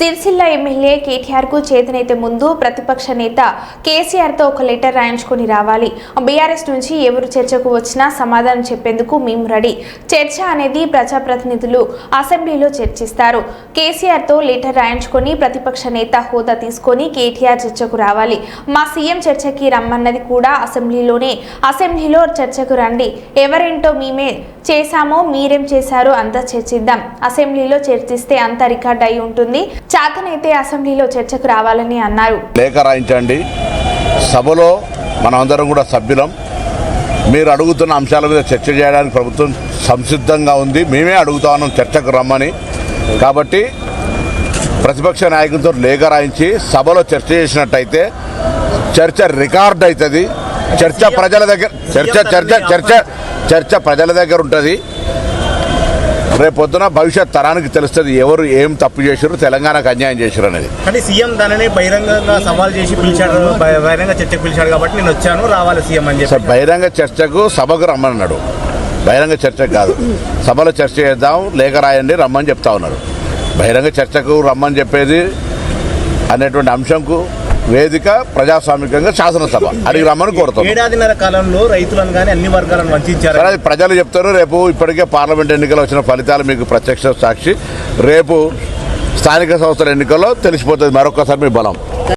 Sircilla MLA కేటీఆర్కు చేతనైతే ముందు ప్రతిపక్ష నేత కేసీఆర్తో ఒక లెటర్ రాయించుకొని రావాలి. బీఆర్ఎస్ నుంచి ఎవరు చర్చకు వచ్చినా సమాధానం చెప్పేందుకు మేము రెడీ. చర్చ అనేది ప్రజాప్రతినిధులు అసెంబ్లీలో చర్చిస్తారు. కేసీఆర్తో లెటర్ రాయించుకొని ప్రతిపక్ష నేత హోదా తీసుకొని కేటీఆర్ చర్చకు రావాలి. మా సీఎం చర్చకి రమ్మన్నది కూడా అసెంబ్లీలోనే. అసెంబ్లీలో చర్చకు రండి. ఎవరేంటో మేమే చేశామో మీరేం చేశారో అంతా చర్చిద్దాం. అసెంబ్లీలో చర్చిస్తే అంతా రికార్డ్ అయి ఉంటుంది. చేతనైతే అసెంబ్లీలో చర్చకు రావాలని అన్నారు. లేఖ రాయించండి. సభలో మనమందరం కూడా సభ్యులం. మీరు అడుగుతున్న అంశాల మీద చర్చ చేయడానికి ప్రభుత్వం సంసిద్ధంగా ఉంది. మేమే అడుగుతా ఉన్నాం చర్చకు రమ్మని. కాబట్టి ప్రతిపక్ష నాయకులతో లేఖ రాయించి సభలో చర్చ చేసినట్టయితే చర్చ రికార్డ్ అవుతుంది. చర్చ ప్రజల దగ్గర చర్చ చర్చ చర్చ చర్చ ప్రజల దగ్గర ఉంటుంది. రేపొద్దున భవిష్యత్ తరానికి తెలుస్తుంది ఎవరు ఏం తప్పు చేశారు తెలంగాణకు అన్యాయం చేశారు అనేది. కానీ సీఎం దానిని బహిరంగంగా సవాల్ చేసి పిలిచాడు బహిరంగ చర్చకు పిలిచాడు కాబట్టి నేను వచ్చాను రావాలి సీఎం అని చెప్పి. బహిరంగ చర్చకు సభకు రమ్మన్నాడు బహిరంగ చర్చకు కాదు. సభలో చర్చ చేద్దాం లేఖ రాయండి రమ్మని చెప్తా ఉన్నారు. బహిరంగ చర్చకు రమ్మని చెప్పేది అనేటువంటి అంశంకు వేదిక ప్రజాస్వామికంగా శాసనసభ. అడిగి రమ్మని కోరుతాం ఏడాదిన్నర కాలంలో రైతులను కానీ అన్ని వర్గాలను వంచారు. అది ప్రజలు చెప్తారు. రేపు ఇప్పటికే పార్లమెంట్ ఎన్నికలు వచ్చిన ఫలితాలు మీకు ప్రత్యక్ష సాక్షి. రేపు స్థానిక సంస్థల ఎన్నికల్లో తెలిసిపోతుంది. మరొకసారి మీ బలం.